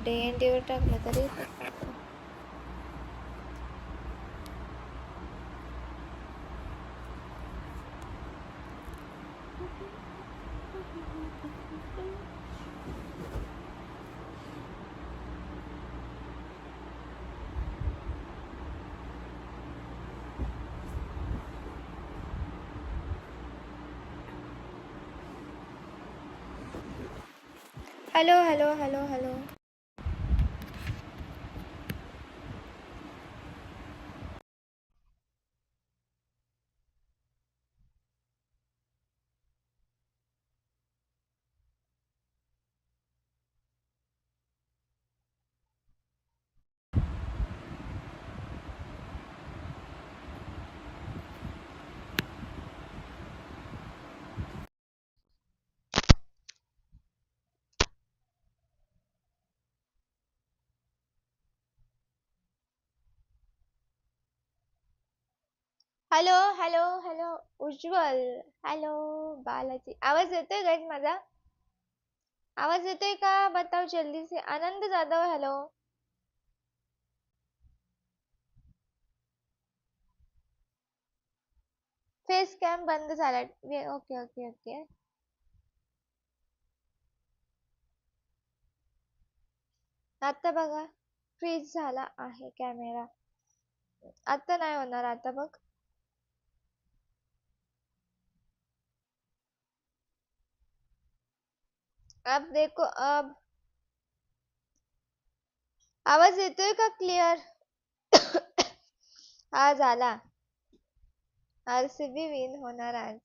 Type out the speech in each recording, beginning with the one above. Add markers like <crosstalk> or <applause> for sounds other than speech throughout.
Day N डेवर टाकलं तरी. Hello hello hello hello hello hello hello Ujjwal. Hello Balaji. आवाज येतोय गाईज माझा? आवाज येतोय का? बताओ जल्दी से Anand Jadhav hello. Face cam बंद झाला. ओके ओके ओके आता बघा फ्रीज झाला आहे कॅमेरा आता नाही होणार आता बघ. अब देखो, अब। आवाज़ येतोय का क्लिअर हा झाला आरसीबी विन होणार आज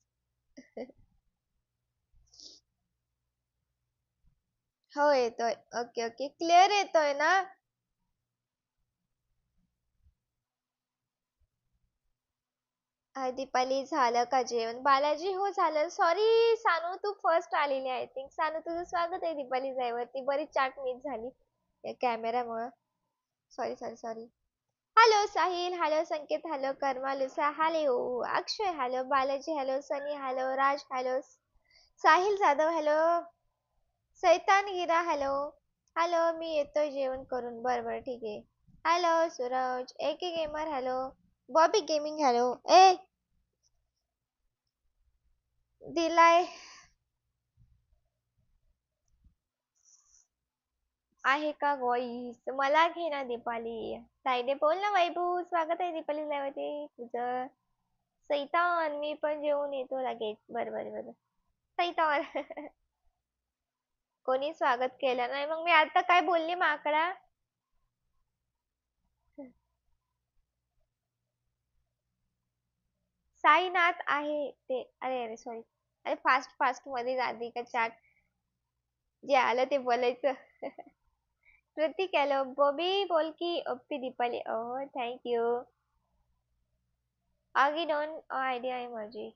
हो येतोय <laughs> ओके ओके क्लिअर येतोय ना? हाय दीपाली झालं का जेवण? बालाजी हो झालं. सॉरी सानू तू फर्स्ट आलेली आय थिंक सानू तुझं स्वागत आहे दीपाली जायवरती बरीच चाट मिस झाली या कॅमेऱ्यामुळं sorry sorry sorry hello Sahil. Hello Sanket. Hello कर्मालुसा hello Akshay. Hello Balaji. Hello Sunny. Hello Raj. Hello Sahil Jadhav. Hello सैतान गिरा. हॅलो हॅलो मी येतोय जेवण करून. बरं बरं ठीक आहे. Hello Suraj. A K gamer hello Bobby gaming hello ए दिलाय आहे का वॉइस मला घे ना दीपाली तायडे बोल ना वैभू स्वागत आहे दीपाली लावते तुझं सैतान मी पण जेवून येतो लगेच बर बर बर सैतान कोणी स्वागत केलं नाही मग मी आता काय बोलली माकडा साईनाथ आहे ते. अरे अरे सॉरी अरे फास्ट फास्टमध्ये राधिका का जे आलं ते बोलायचं. <laughs> प्रतीक हॅलो बॉबी बोल की. ओप्पी दीपाली. ओ थँक्यू आगी डोन आयडिया आहे माझी.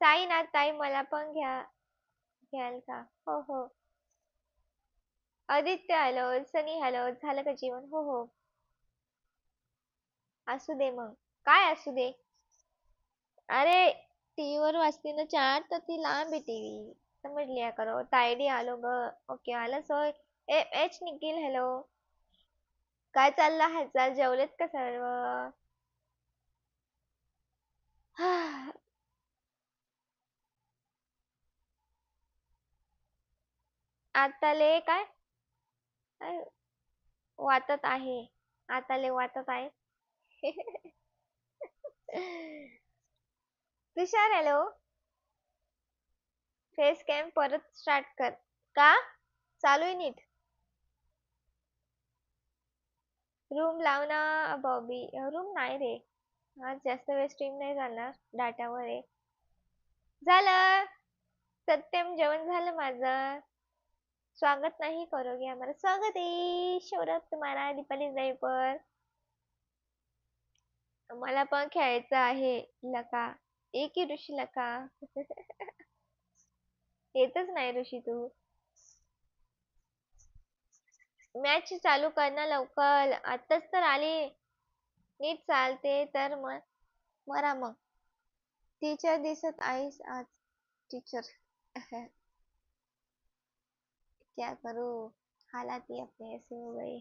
साईनाथ ताई मला पण घ्या. घ्याल का? हो हो. आदित्य हॅलो सनी हॅलो झालं का जेवण? हो हो. असू दे मग. काय असू दे? अरे टीव्ही वर वाचते ना चार तर ती लांब आहे टीव्ही. समजली या करो. तायडी आलो ग. ओके आलं सोय. ए एच निखिल हॅलो काय चाललं हालचाल? जेवलेत का सर्व? <sighs> आताले ले काय? वाटत आहे. आताले वाटत आहे. <laughs> तुषार हॅलो फेस कॅम परत स्टार्ट कर. का? चालू आहे नीट. रूम लाव ना बॉबी रूम नाही रे. आज जास्त वेळ स्ट्रीम नाही झाला डाटावर आहे. झालं. सत्यम जेवण झालं माझं. स्वागत नाही करोगे आम्हाला. स्वागत आहे. शौरभ तुम्हाला. दीपाली जाईपर मला पण खेळायचं आहे. लका. एक ही ऋषी लका. येतच नाही ऋषी तू. मॅच चालू कर ना लवकर. आताच तर आली. नीट चालते तर मग मरा मग. टीचर दिसत आईस आज टीचर क्या करू? हालात ही अपने ऐसे हो गए.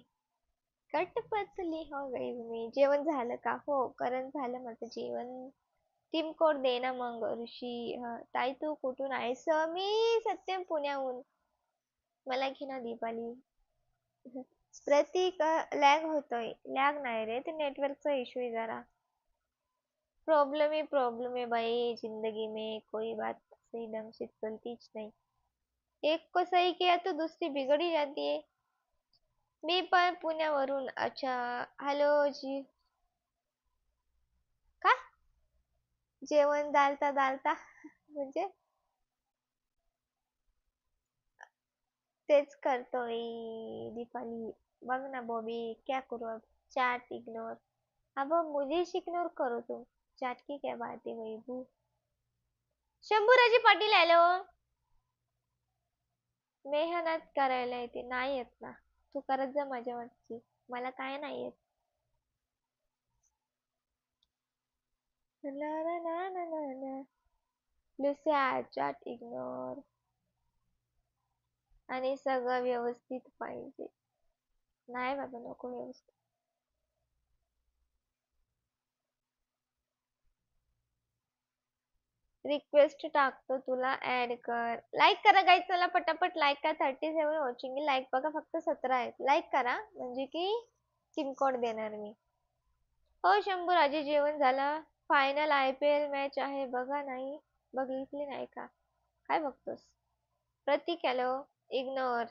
कट पचली हो गई मी. जेवण झालं का? हो करण झालं माझं जेवण. टीम कोड दे ना मग ऋषी. ताई तू कुठून आहेस? मी सत्यम पुण्याहून. मला घे ना दीपाली. <laughs> प्रतीक लॅग होतोय. लॅग नाही रे ते नेटवर्कचा इश्यू आहे जरा. प्रॉब्लेम ही प्रॉब्लेम है भाई जिंदगी में कोई बात सही ढंग से चलतीच नहीं. एक को सही किया तो दूसरी बिगड़ ही जाती है. मी पण पुण्यावरून. अच्छा हॅलो जी काय जेवण दालता दालता म्हणजे? तेच करतोय दीपाली. बघ ना बॉबी क्या करू अब? चॅट इग्नोर अब मुझे इग्नोर करो तुम. चॅट की क्या बात है वैभू शंभूराजी पाटील हॅलो मेहनत करायला येते. नाही येत ना. तू करत जा माझ्यावरची मला काय नाही येत. La ला ला ला ला ला लुसिया चॅट इग्नोर आणि सगळं व्यवस्थित पाहिजे. नाही बाबा नको व्यवस्थित. रिक्वेस्ट टाकतो तुला ऍड कर. लाईक करा गाईज मला पटापट लाईक करा. थर्टी सेवन वॉचिंग लाईक बघा फक्त सतरा आहेत. लाईक करा म्हणजे की किमकोड कोड देणार मी. हो शंभू राजे जेवण झालं? Final I P L match आहे बघा नाही बघितली नाही का? काय बघतोस? प्रतीक हॅलो इग्नोर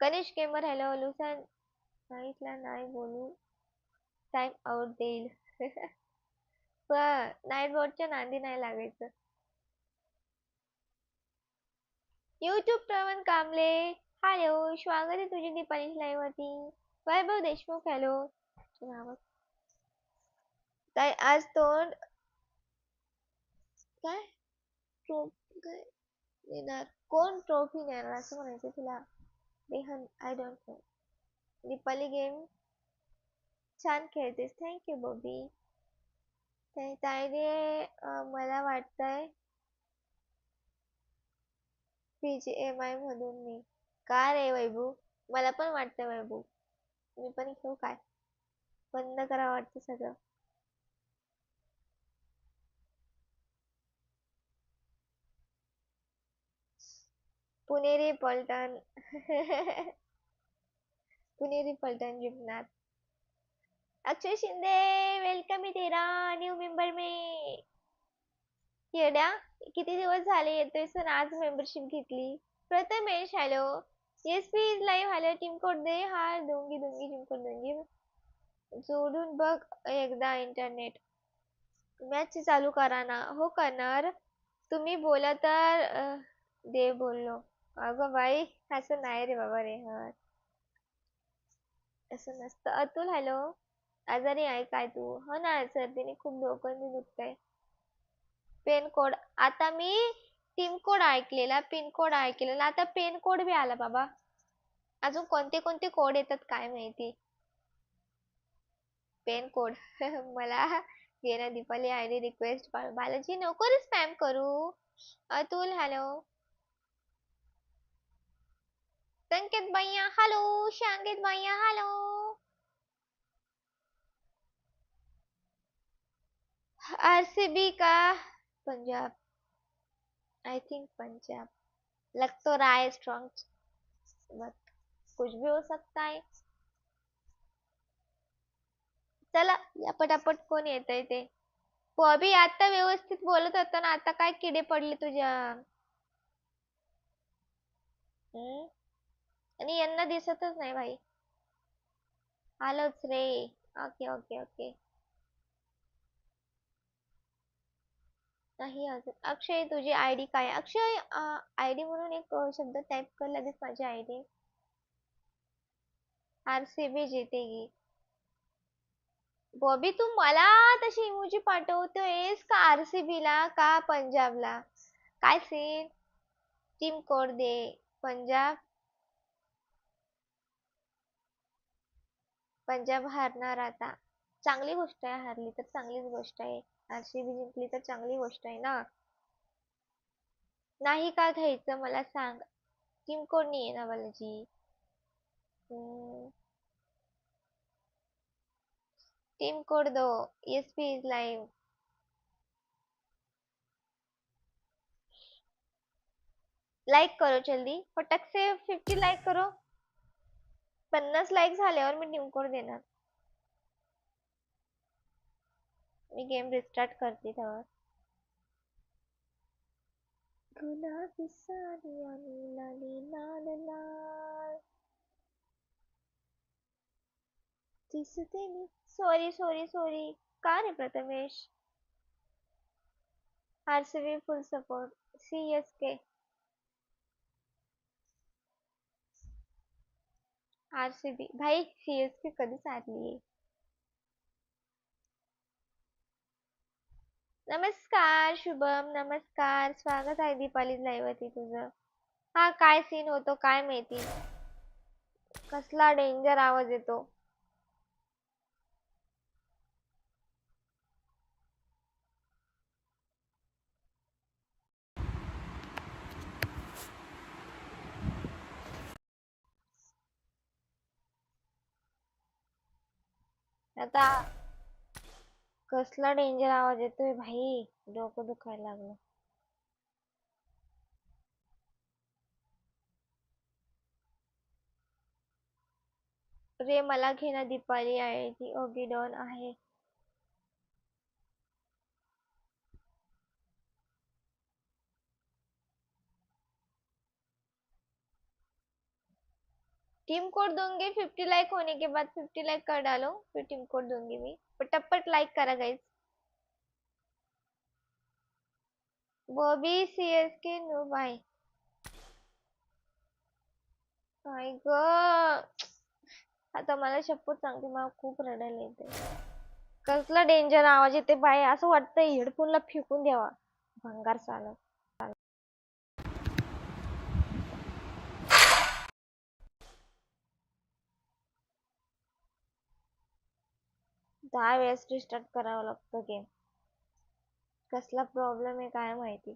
गणेश केमर हॅलो लुसन. नाईटला नाही बोलू. टाइम आउट देईल. <laughs> नाईट बोर्डच्या नांदी नाही लागायचं. युट्यूब प्रवण कामले हॅलो स्वागत आहे तुझी दीपाली लाईव्ह वरती. वैभव देशमुख हॅलो काय आज तोंड काय ट्रॉफी काय देणार? कोण ट्रॉफी देणार असं म्हणायचं तुला? Rehan I don't know Deepali game छान खेळतेस. थँक्यू बॉबी ताईने मला वाटतंय एम आय मधून मी. का रे वैभू? मला पण वाटतंय वैभू. मी पण खेळू काय? बंद करा वाटतं सगळं. पुणेरी पलटण. <laughs> पुणेरी पलटण जिंकणार. अक्षय शिंदे वेलकम आहे तेरा न्यू मेंबर मे. येड्या किती दिवस झाले येतोय सर आज मेंबरशिप घेतली. Prathamesh hello yes please live hello team code दे? हा दोंगी दोंगी टीम कोड दोंगी? जोडून बघ एकदा इंटरनेट मॅच चालू करा ना हो करणार. तुम्ही बोला तर दे बोललो. अगं बाई असं नाही रे बाबा रे हा. असं नसतं. अतुल हॅलो आजारी आहे काय तू? हो ना सर्दीने खूप डोकं दुखतंय. पेन कोड आता मी टीम कोड ऐकलेला पिन कोड ऐकलेला. आता पेन कोड बी आला बाबा. अजून कोणते कोणते कोड येतात काय माहिती? Pen code. <laughs> मला घे Deepali I D request Balaji नको रे स्पॅम करू अतुल हॅलो संकेत भैया हॅलो शांकित भैया हॅलो आरसीबी का पंजाब आई थिंक पंजाब. लग तो रहा है स्ट्रॉन्ग बट कुछ भी हो सकता है. चला, या पटापट कोण येत आहे ते? बॉबी आता व्यवस्थित बोलत होता ना आता काय किडे पडले तुझ्या आणि यांना दिसतच नाही भाई आलोच रे. Okay okay okay. नाही अजून. अक्षय तुझी आय डी काय? अक्षय आय डी म्हणून एक शब्द टाईप कर लगेच माझी I D. R C B जितेगी Bobby तू मला तशी इमोजी पाठवतोयस का आर सी बी ला का पंजाबला? काय सीन टीम कोड दे. पंजाब. पंजाब हारणार आता चांगली गोष्ट आहे हारली तर चांगलीच गोष्ट आहे. आरसीबी जिंकली तर चांगली गोष्ट आहे ना? नाही का घ्यायचं मला सांग? टीम कोणी आहे ना Balaji? Team code though S P is live like करो जल्दी. फटक से फिफ्टी लाईक करो. पन्नास लाईक झाल्यावर मी टीम कोड देणार. मी गेम रिस्टार्ट करते तेव्हा. गुलाबी साडी आणि लाली लाल लाल. दिसते मी. सॉरी सॉरी सॉरी का रे Prathamesh? RCB full support C S K RCB. भाई सी कधीच हारली आहे नमस्कार शुभम. नमस्कार. स्वागत आहे दीपाली लाईव्ह तुझं. हा काय सीन होतो काय माहिती? कसला डेंजर आवाज येतो. आता कसला डेंजर आवाज येतोय भाई? डोकं दुखायला लागलं. रे मला घे ना दीपाली आहे. ती ओगिडॉन आहे. टीम कोड दूंगी फिफ्टी लाइक होने के बाद फिफ्टी लाइक कर डालो फिर टीम कोड दूंगी मी। पटपट लाइक करा गाइस वो भी C S K no bye काय ग आता मला शपथ सांगते मला खूप रडायला येते। कसला डेंजर आवाज येते बाय असं वाटतं हेडफोनला फेकून द्यावा भंगार चालत दहा वेळेस रिस्टार्ट करावं लागतं गेम कसला प्रॉब्लेम आहे काय माहिती?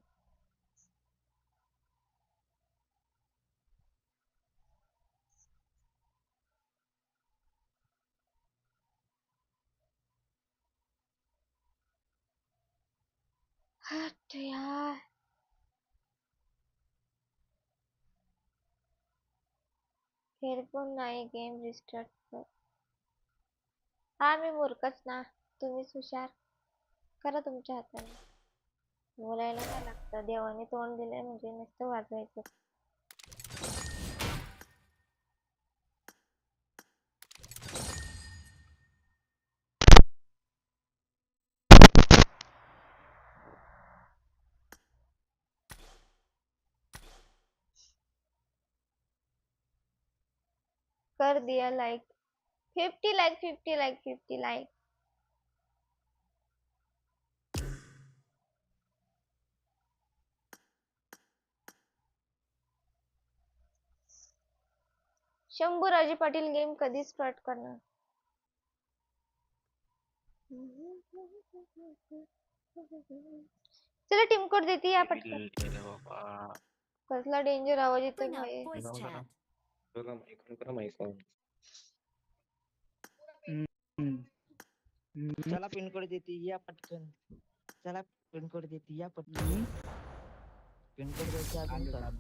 हट यार. हेडफोन नाही गेम रिस्टार्ट कर हा मी मूर्खच ना. तुम्हीच हुशार. करा तुमच्या हाताने. बोलायला काय लागतं. देवाने तोंड दिलंय म्हणजे नुसतं वाजवायचं. कर दिया like fifty like fifty like fifty like Shambhuraje Patil game कधी स्टार्ट करणार? चला टीम कोड देते या पटकन. कसला डेंजर आवाज़ येतोय माहिती चला पिनकोड देते या पटकन. चला पिनकोड देते या पटकन. पिनकोड द्यायचे अजून चला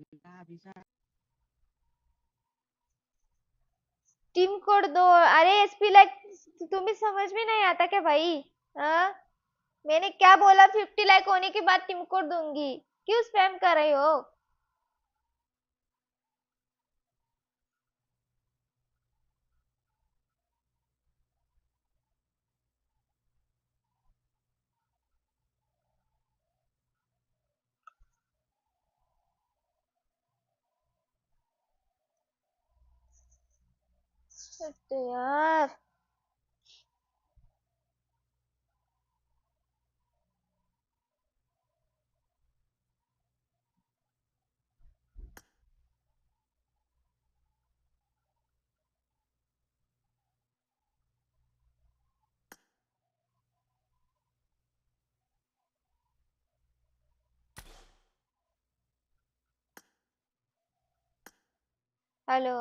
बिसा, बिसा. टीम कोड दो. अरे एसपी लाइक तुम्हें समझ में नहीं आता क्या भाई? हाँ? मैंने क्या बोला फिफ्टी लाइक होने के बाद टीम कोड दूँगी. क्यों स्पैम कर रहे हो? यार। हॅलो